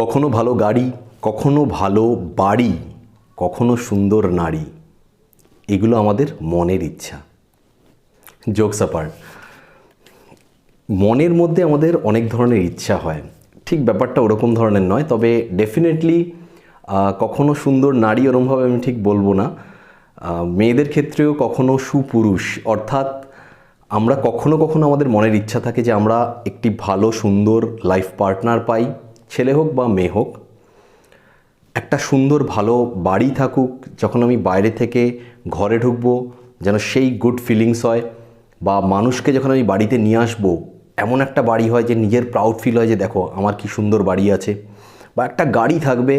কখনো ভালো গাড়ি, কখনো ভালো বাড়ি, কখনো সুন্দর নারী। এগুলো আমাদের মনের ইচ্ছা। জোকস অ্যাপার্ট মনের মধ্যে আমাদের অনেক ধরনের ইচ্ছা হয়। ঠিক ব্যাপারটা ওরকম ধরনের নয়, তবে ডেফিনেটলি কখনো সুন্দর নারী ওরমভাবে আমি ঠিক বলব না। মেয়েদের ক্ষেত্রেও কখনো সুপুরুষ, অর্থাৎ আমরা কখনো কখনো আমাদের মনের ইচ্ছা থাকে যে আমরা একটি ভালো, সুন্দর লাইফ পার্টনার পাই। ছেলে হোক বা মেয়ে হোক, একটা সুন্দর ভালো বাড়ি থাকুক, যখন আমি বাইরে থেকে ঘরে ঢুকবো, যেন সেই গুড ফিলিংস হয়, বা মানুষকে যখন আমি বাড়িতে নিয়ে আসব, এমন একটা বাড়ি হয় যে নিজের প্রাউড ফিল হয় যে দেখো আমার কি সুন্দর বাড়ি আছে। বা একটা গাড়ি থাকবে,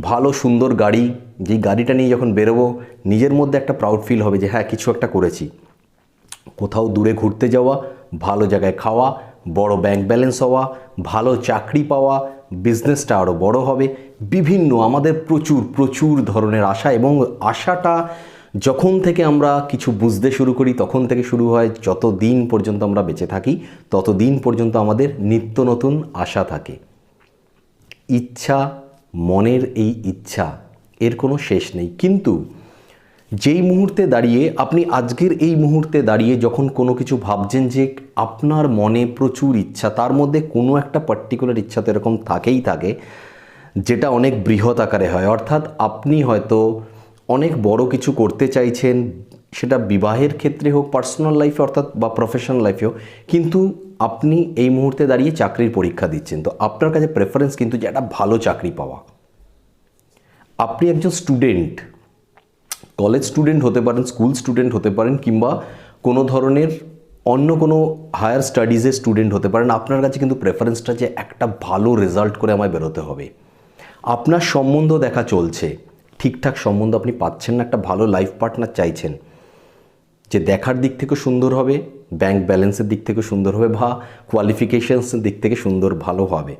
ভালো সুন্দর গাড়ি, যেই গাড়িটা নিয়ে যখন বেরোবো, নিজের মধ্যে একটা প্রাউড ফিল হবে যে হ্যাঁ কিছু একটা করেছি। কোথাও দূরে ঘুরতে যাওয়া, ভালো জায়গায় খাওয়া বড় ব্যাংক ব্যালেন্স হওয়া, ভালো চাকরি পাওয়া বিজনেসটা আরও বড় হবে। বিভিন্ন আমাদের প্রচুর প্রচুর ধরনের আশা এবং আশাটা যখন থেকে আমরা কিছু বুঝতে শুরু করি, তখন থেকে শুরু হয় যত দিন পর্যন্ত আমরা বেঁচে থাকি, তত দিন পর্যন্ত আমাদের নিত্য নতুন আশা থাকে। ইচ্ছা, মনের এই ইচ্ছা, এর কোনো শেষ নেই। কিন্তু যেই মুহূর্তে দাঁড়িয়ে আপনি আজকের এই মুহূর্তে দাঁড়িয়ে যখন কোনো কিছু ভাবছেন যে আপনার মনে প্রচুর ইচ্ছা, তার মধ্যে কোনো একটা পার্টিকুলার ইচ্ছা তো এরকম থাকেই থাকে, যেটা অনেক বৃহৎ আকারে হয়। অর্থাৎ আপনি হয়তো অনেক বড় কিছু করতে চাইছেন, সেটা বিবাহের ক্ষেত্রে হোক পার্সোনাল লাইফে অর্থাৎ বা প্রফেশনাল লাইফে হোক, কিন্তু আপনি এই মুহূর্তে দাঁড়িয়ে চাকরির পরীক্ষা দিচ্ছেন। তো আপনার কাছে প্রেফারেন্স কিন্তু যে একটা ভালো চাকরি পাওয়া। আপনি একজন স্টুডেন্ট কলেজ স্টুডেন্ট হতে পারেন স্কুল স্টুডেন্ট হতে পারেন, কিংবা কোনো ধরনের অন্য কোনো হায়ার স্টাডিজের স্টুডেন্ট হতে পারেন, আপনার কাছে কিন্তু প্রেফারেন্সটা যে একটা ভালো রেজাল্ট করে আমায় বেরোতে হবে। আপনার সম্বন্ধ দেখা চলছে, ঠিকঠাক সম্বন্ধ আপনি পাচ্ছেন না, একটা ভালো লাইফ পার্টনার চাইছেন, যে দেখার দিক থেকে সুন্দর হবে ব্যাংক ব্যালেন্সের দিক থেকে সুন্দর হবে, বা কোয়ালিফিকেশানসের দিক থেকে সুন্দর, ভালো হবে।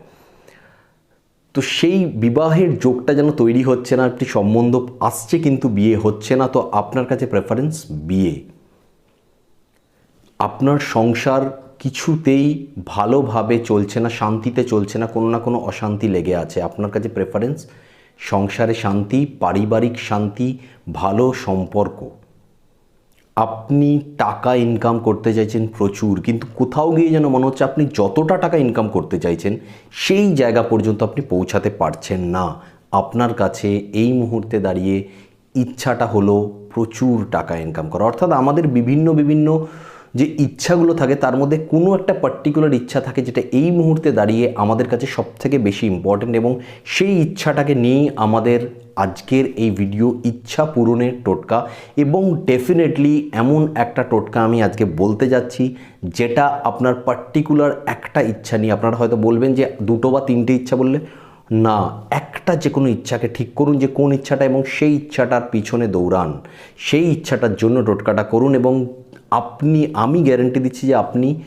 তো সেই বিবাহের যোগটা যেন তৈরি হচ্ছে না, একটি সম্বন্ধ আসছে কিন্তু বিয়ে হচ্ছে না, তো আপনার কাছে প্রেফারেন্স বিয়ে। আপনার সংসার কিছুতেই ভালোভাবে চলছে না, শান্তিতে চলছে না, কোনো না কোনো অশান্তি লেগে আছে। আপনার কাছে প্রেফারেন্স সংসারে শান্তি, পারিবারিক শান্তি, ভালো সম্পর্ক। আপনি টাকা ইনকাম করতে চাইছেন প্রচুর, কিন্তু কোথাও গিয়ে যেন মনে হচ্ছে আপনি যতটা টাকা ইনকাম করতে চাইছেন, সেই জায়গা পর্যন্ত আপনি পৌঁছাতে পারছেন না। আপনার কাছে এই মুহূর্তে দাঁড়িয়ে ইচ্ছাটা হলো প্রচুর টাকা ইনকাম করা। অর্থাৎ আমাদের বিভিন্ন বিভিন্ন যে ইচ্ছাগুলো থাকে, তার মধ্যে কোনো একটা পার্টিকুলার ইচ্ছা থাকে যেটা এই মুহূর্তে দাঁড়িয়ে আমাদের কাছে সবথেকে বেশি ইম্পর্ট্যান্ট এবং সেই ইচ্ছাটাকে নিয়েই আমাদের আজকের এই ভিডিও ইচ্ছা পূরণের টোটকা এবং ডেফিনেটলি এমন একটা টোটকা আমি আজকে বলতে যাচ্ছি যেটা আপনার পার্টিকুলার একটা ইচ্ছা নিয়ে। আপনারা হয়তো বলবেন যে দুটো বা তিনটে ইচ্ছা বললে না, একটা যে কোনো ইচ্ছাকে ঠিক করুন যে কোন ইচ্ছাটা এবং সেই ইচ্ছাটার পিছনে দৌড়ান। সেই ইচ্ছাটার জন্য টোটকাটা করুন এবং আপনি, আমি গ্যারেন্টি দিচ্ছি যে আপনি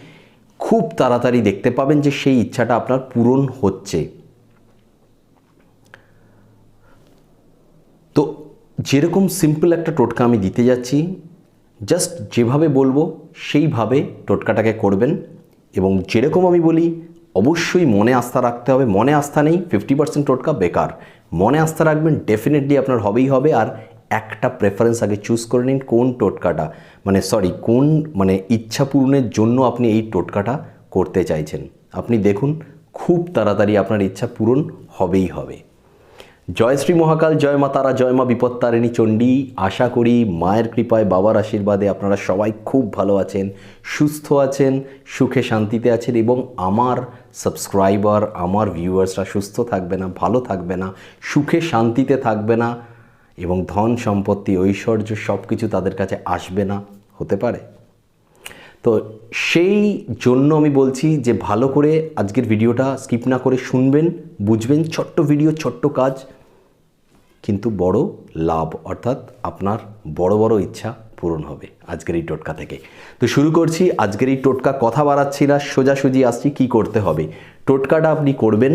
খুব তাড়াতাড়ি দেখতে পাবেন যে সেই ইচ্ছাটা আপনার পূরণ হচ্ছে। তো যেরকম সিম্পল একটা টোটকা আমি দিতে যাচ্ছি জাস্ট যেভাবে বলব সেইভাবে টোটকাটাকে করবেন এবং যেরকম আমি বলি, অবশ্যই মনে আস্থা রাখতে হবে। মনে আস্থা নেই ফিফটি পার্সেন্ট টোটকা বেকার। মনে আস্থা রাখবেন ডেফিনেটলি আপনার হবেই হবে। আর একটা প্রেফারেন্স আগে চুজ করে নিন কোন টোটকাটা মানে সরি কোন মানে ইচ্ছা পূরণের জন্য আপনি এই টোটকাটা করতে চাইছেন। আপনি দেখুন, খুব তাড়াতাড়ি আপনার ইচ্ছা পূরণ হবেই হবে। জয় শ্রী মহাকাল, জয় মা তারা, জয় মা বিপত্তারিণী চণ্ডী। আশা করি মায়ের কৃপায়, বাবার আশীর্বাদে আপনারা সবাই খুব ভালো আছেন, সুস্থ আছেন, সুখে শান্তিতে আছেন এবং আমার সাবস্ক্রাইবার আমার ভিউয়ার্সরা সুস্থ থাকবে না, ভালো থাকবে না, সুখে শান্তিতে থাকবে না। এবং ধন, সম্পত্তি, ঐশ্বর্য সব কিছু তাদের কাছে আসবে না, হতে পারে। তো সেই জন্য আমি বলছি যে ভালো করে আজকের ভিডিওটা স্কিপ না করে শুনবেন, বুঝবেন, ছোট্ট ভিডিও, ছোট্ট কাজ, কিন্তু বড় লাভ, অর্থাৎ আপনার বড় বড় ইচ্ছা পূরণ হবে আজকের এই টোটকা থেকে। তো শুরু করছি, আজকের এই টোটকা কথা বাড়াচ্ছি না, সোজাসুজি আসছি কি করতে হবে। টোটকাটা আপনি করবেন,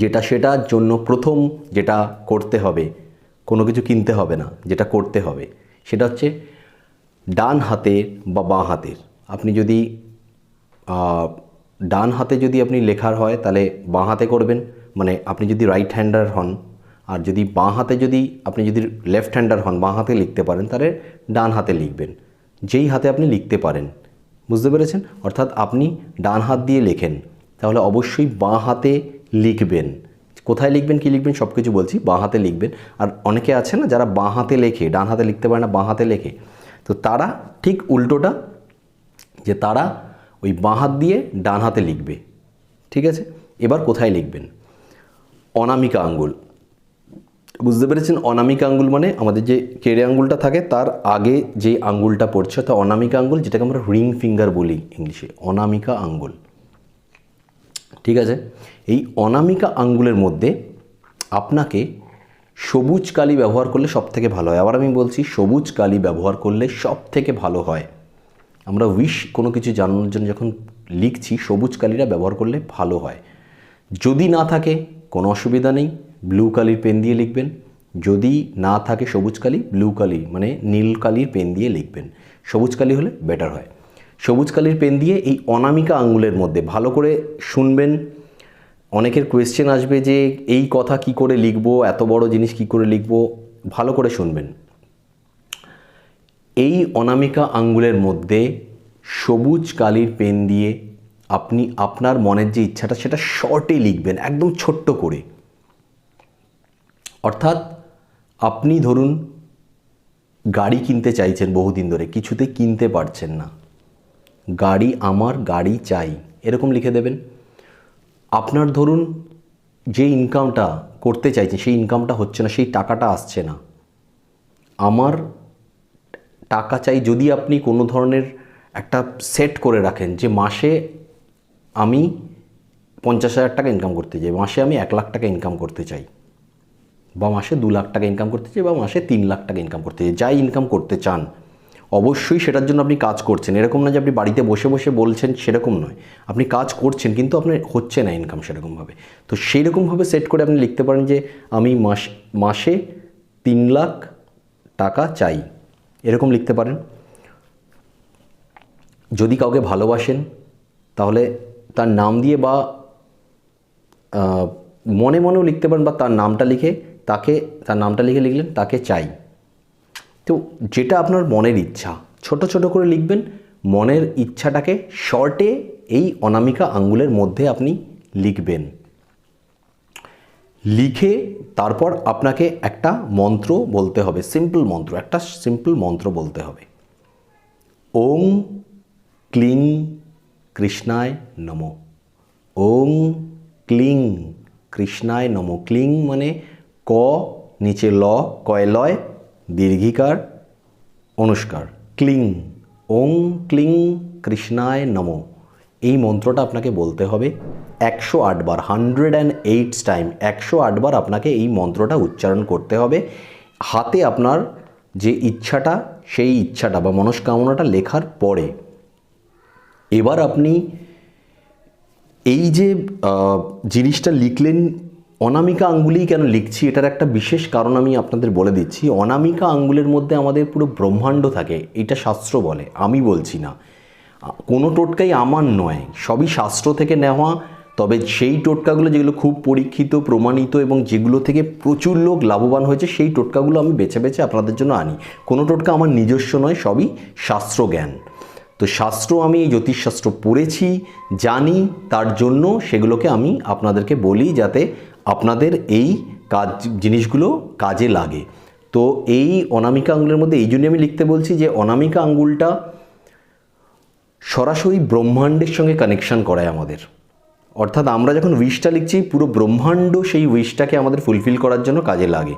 যেটা সেটার জন্য প্রথম যেটা করতে হবে কোনো কিছু কিনতে হবে না, যেটা করতে হবে। সেটা হচ্ছে ডান হাতের বা বাঁ হাতের। আপনি যদি ডান হাতে যদি আপনি লেখার হয়, তাহলে বাঁ হাতে করবেন। মানে আপনি যদি রাইট হ্যান্ডার হন, আর যদি বাঁ হাতে যদি, আপনি যদি লেফট হ্যান্ডার হন, বাঁ হাতে লিখতে পারেন, তাহলে ডান হাতে লিখবেন। যেই হাতে আপনি লিখতে পারেন, বুঝতে পেরেছেন? অর্থাৎ আপনি ডান হাত দিয়ে লেখেন, তাহলে অবশ্যই বাঁ হাতে লিখবেন। কোথায় লিখবেন, কি লিখবেন সব কিছু বলছি, বাঁ হাতে লিখবেন। আর অনেকে আছে না যারা বাঁ হাতে লেখে, ডান হাতে লিখতে পারে না, বাঁ হাতে লেখে। তো তারা ঠিক উল্টোটা, যে তারা ওই বাঁ হাত দিয়ে ডান হাতে লিখবে। ঠিক আছে? এবার কোথায় লিখবেন? অনামিকা আঙ্গুল। বুঝতে পেরেছেন? অনামিকা আঙ্গুল মানে আমাদের যে কেড়ে আঙ্গুলটা থাকে, তার আগে যে আঙ্গুলটা পড়ছে, অর্থাৎ অনামিকা আঙ্গুল, যেটাকে আমরা রিং ফিঙ্গার বলি ইংলিশে, অনামিকা আঙ্গুল। ঠিক আছে? এই অনামিকা আঙ্গুলের মধ্যে আপনাকে সবুজ কালি ব্যবহার করলে সব থেকে ভালো হয়। আবার আমি বলছি, সবুজ কালি ব্যবহার করলে সব থেকে ভালো হয়। আমরা উইশ কোনো কিছু জানানোর জন্য যখন লিখছি, সবুজ কালিটা ব্যবহার করলে ভালো হয়। যদি না থাকে, কোনো অসুবিধা নেই ব্লু কালির পেন দিয়ে লিখবেন। যদি না থাকে সবুজ কালি ব্লু কালি মানে নীল কালির পেন দিয়ে লিখবেন। সবুজ কালি হলে বেটার হয়। সবুজ কালির পেন দিয়ে এই অনামিকা আঙ্গুলের মধ্যে ভালো করে শুনবেন। অনেকের কোয়েশ্চেন আসবে যে এই কথা কি করে লিখব, এত বড় জিনিস কি করে লিখব, ভালো করে শুনবেন। এই অনামিকা আঙ্গুলের মধ্যে সবুজ কালির পেন দিয়ে আপনি আপনার মনের যে ইচ্ছাটা সেটা শর্টে লিখবেন, একদম ছোট্ট করে। অর্থাৎ আপনি ধরুন গাড়ি কিনতে চাইছেন বহুদিন ধরে, কিছুতে কিনতে পারছেন না। গাড়ি আমার, গাড়ি চাই। এরকম লিখে দেবেন। আপনার ধরুন যে ইনকামটা করতে চাইছেন, সেই ইনকামটা হচ্ছে না, সেই টাকাটা আসছে না। আমার টাকা চাই যদি আপনি কোনো ধরনের একটা সেট করে রাখেন যে মাসে আমি পঞ্চাশ হাজার টাকা ইনকাম করতে চাই, মাসে আমি এক লাখ টাকা ইনকাম করতে চাই, বা মাসে দু লাখ টাকা ইনকাম করতে চাই, বা মাসে তিন লাখ টাকা ইনকাম করতে চাই, যাই ইনকাম করতে চান অবশ্যই সেটার জন্য আপনি কাজ করছেন। এরকম না যে আপনি বাড়িতে বসে বসে বলছেন, সেরকম নয়। আপনি কাজ করছেন, কিন্তু আপনার হচ্ছে না ইনকাম সেরকমভাবে। তো সেই রকমভাবে সেট করে আপনি লিখতে পারেন যে, আমি মাস, মাসে তিন লাখ টাকা চাই। এরকম লিখতে পারেন। যদি কাউকে ভালোবাসেন, তাহলে তার নাম দিয়ে বা মনে মনেও লিখতে পারেন বা তার নামটা লিখে তাকে, তার নামটা লিখে লিখলেন, তাকে চাই। তো যেটা আপনার মনের ইচ্ছা, ছোট ছোট করে লিখবেন, মনের ইচ্ছাটাকে শর্টে এই অনামিকা আঙ্গুলের মধ্যে আপনি লিখবেন। লিখে তারপর আপনাকে একটা মন্ত্র বলতে হবে সিম্পল মন্ত্র, একটা সিম্পল মন্ত্র বলতে হবে। ওং ক্লিং কৃষ্ণায় নম। ওং ক্লিং কৃষ্ণায় নম। ক্লিং মানে ক, নিচে ল, কয় লয় দীর্ঘিকার, অনুষ্কার। ক্লিং, ওং ক্লিং কৃষ্ণায় নম। এই মন্ত্রটা আপনাকে বলতে হবে একশো আটবার হান্ড্রেড অ্যান্ড এইটস টাইম। একশো আটবার আপনাকে এই মন্ত্রটা উচ্চারণ করতে হবে। হাতে আপনার যে ইচ্ছাটা, সেই ইচ্ছাটা বা মনস্কামনাটা লেখার পরে এবার আপনি এই যে জিনিসটা লিখলেন অনামিকা আঙ্গুলেই কেন লিখছি এটার একটা বিশেষ কারণ আমি আপনাদের বলে দিচ্ছি। অনামিকা আঙ্গুলের মধ্যে আমাদের পুরো ব্রহ্মাণ্ড থাকে, এটা শাস্ত্র বলে, আমি বলছি না। কোনো টোটকাই আমার নয়, সবই শাস্ত্র থেকে নেওয়া, তবে সেই টোটকাগুলো যেগুলো খুব পরীক্ষিত, প্রমাণিত এবং যেগুলো থেকে প্রচুর লোক লাভবান হয়েছে, সেই টোটকাগুলো আমি বেছে বেছে আপনাদের জন্য আনি। কোনো টোটকা আমার নিজস্ব নয়, সবই শাস্ত্র জ্ঞান। তো শাস্ত্র আমি এই জ্যোতিষশাস্ত্র পড়েছি, জানি, তার জন্য সেগুলোকে আমি আপনাদেরকে বলি যাতে আপনাদের এই কাজ, জিনিসগুলো কাজে লাগে। তো এই অনামিকা আঙ্গুলের মধ্যে, এই জন্য আমি লিখতে বলছি যে, অনামিকা আঙ্গুলটা সরাসরি ব্রহ্মাণ্ডের সঙ্গে কানেকশন করায় আমাদের। অর্থাৎ আমরা যখন উইশটা লিখছি, পুরো ব্রহ্মাণ্ড সেই উইশটাকে আমাদের ফুলফিল করার জন্য কাজে লাগে।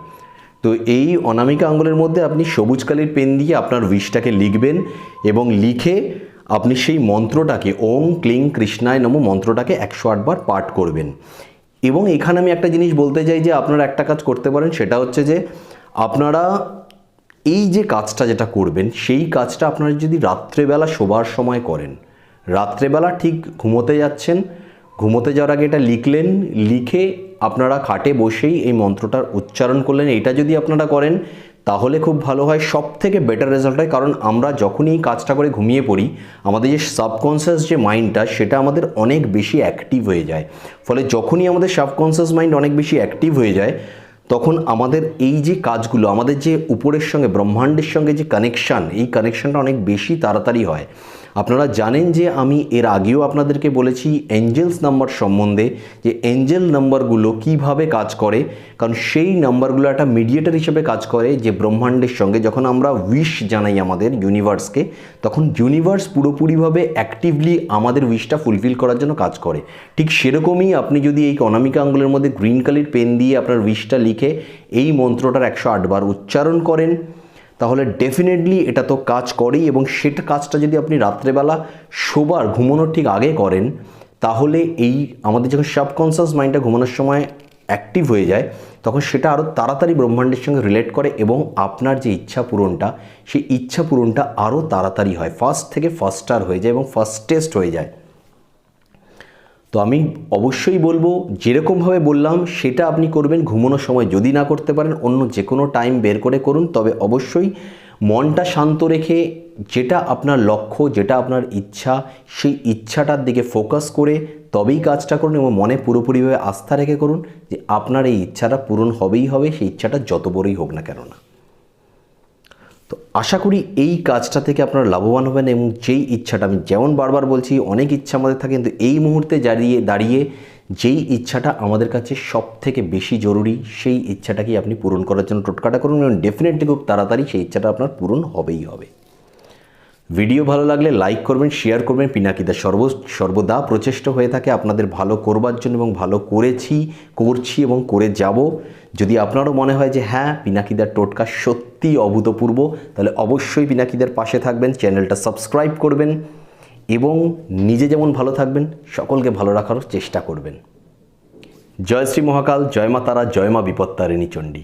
তো এই অনামিকা আঙ্গুলের মধ্যে আপনি সবুজ কালির পেন দিয়ে আপনার উইশটাকে লিখবেন এবং লিখে আপনি সেই মন্ত্রটাকে, ওম ক্লিং কৃষ্ণায় নম মন্ত্রটাকে একশো আটবার পাঠ করবেন। এবং এখানে আমি একটা জিনিস বলতে চাই যে আপনারা একটা কাজ করতে পারেন, সেটা হচ্ছে যে আপনারা এই যে কাজটা যেটা করবেন, সেই কাজটা আপনারা যদি রাত্রেবেলা শোবার সময় করেন, রাত্রেবেলা ঠিক ঘুমোতে যাচ্ছেন, ঘুমোতে যাওয়ার আগে এটা লিখলেন, লিখে আপনারা খাটে বসেই এই মন্ত্রটার উচ্চারণ করলেন। এটা যদি আপনারা করেন তাহলে খুব ভালো হয়। সব থেকে বেটার রেজাল্ট হয়, কারণ আমরা যখনই কাজটা করে ঘুমিয়ে পড়ি, আমাদের যে সাবকনসিয়াস যে মাইন্ডটা সেটা আমাদের অনেক বেশি অ্যাক্টিভ হয়ে যায়। ফলে যখনই আমাদের সাবকনসিয়াস মাইন্ড অনেক বেশি অ্যাক্টিভ হয়ে যায়, তখন আমাদের এই যে কাজগুলো, আমাদের যে উপরের সঙ্গে, ব্রহ্মাণ্ডের সঙ্গে যে কানেকশান এই কানেকশানটা অনেক বেশি তাড়াতাড়ি হয়। আপনারা জানেন যে আমি এর আগেও আপনাদেরকে বলেছি এঞ্জেলস নাম্বার সম্বন্ধে যে এঞ্জেল নাম্বারগুলো কীভাবে কাজ করে, কারণ সেই নাম্বারগুলো একটা মিডিয়েটার হিসেবে কাজ করে যে ব্রহ্মাণ্ডের সঙ্গে। যখন আমরা উইশ জানাই আমাদের ইউনিভার্সকে তখন ইউনিভার্স পুরোপুরিভাবে অ্যাক্টিভলি আমাদের উইশটা ফুলফিল করার জন্য কাজ করে। ঠিক সেরকমই আপনি যদি এই অনামিকা আঙ্গুলের মধ্যে গ্রিন কালির পেন দিয়ে আপনার উইশটা লিখে এই মন্ত্রটার একশো আটবার উচ্চারণ করেন তাহলে ডেফিনেটলি এটা তো কাজ করেই এবং সেটা কাজটা যদি আপনি রাত্রেবেলা শোবার, ঘুমানোর ঠিক আগে করেন, তাহলে এই আমাদের যখন সাবকনসিয়াস মাইন্ডটা ঘুমানোর সময় অ্যাক্টিভ হয়ে যায়, তখন সেটা আরও তাড়াতাড়ি ব্রহ্মাণ্ডের সঙ্গে রিলেট করে এবং আপনার যে ইচ্ছা পূরণটা, সেই ইচ্ছা পূরণটা আরও তাড়াতাড়ি হয়। ফার্স্ট থেকে ফার্স্টার হয়ে যায় এবং ফার্স্টেস্ট হয়ে যায়। তো আমি অবশ্যই বলব, যেরকমভাবে বললাম, সেটা আপনি করবেন, ঘুমানোর সময় যদি না করতে পারেন, অন্য যে কোনো টাইম বের করে করুন। তবে অবশ্যই মনটা শান্ত রেখে যেটা আপনার লক্ষ্য, যেটা আপনার ইচ্ছা, সেই ইচ্ছাটার দিকে ফোকাস করে তবেই কাজটা করুন এবং মনে পুরোপুরিভাবে আস্থা রেখে করুন যে আপনার এই ইচ্ছাটা পূরণ হবেই হবে, সেই ইচ্ছাটা যত বড়ই হোক না কেন না। তো আশা করি এই কাজটা থেকে আপনারা লাভবান হবেন এবং যেই ইচ্ছাটা আমি যেমন বারবার বলছি, অনেক ইচ্ছা আমাদের থাকে, কিন্তু এই মুহূর্তে দাঁড়িয়ে দাঁড়িয়ে যেই ইচ্ছাটা আমাদের কাছে সব থেকে বেশি জরুরি, সেই ইচ্ছাটাকেই আপনি পূরণ করার জন্য টোটকাটা করুন এবং ডেফিনেটলি খুব তাড়াতাড়ি সেই ইচ্ছাটা আপনার পূরণ হবেই হবে। ভিডিও ভালো লাগলে লাইক করবেন শেয়ার করবেন। পিনাকিদা সর্ব সর্বদা প্রচেষ্টা হয়ে থাকে, আপনাদের ভালো করবার জন্য এবং ভালো করেছি, করছি এবং করে যাব। যদি আপনারও মনে হয় যে হ্যাঁ পিনাকিদার টোটকা সত্যিই অভূতপূর্ব, তাহলে অবশ্যই পিনাকিদার পাশে থাকবেন, চ্যানেলটা সাবস্ক্রাইব করবেন এবং নিজে যেমন ভালো থাকবেন, সকলকে ভালো রাখার চেষ্টা করবেন। জয় শ্রী মহাকাল, জয় মা তারা, জয় মা বিপত্তারিণী চণ্ডী।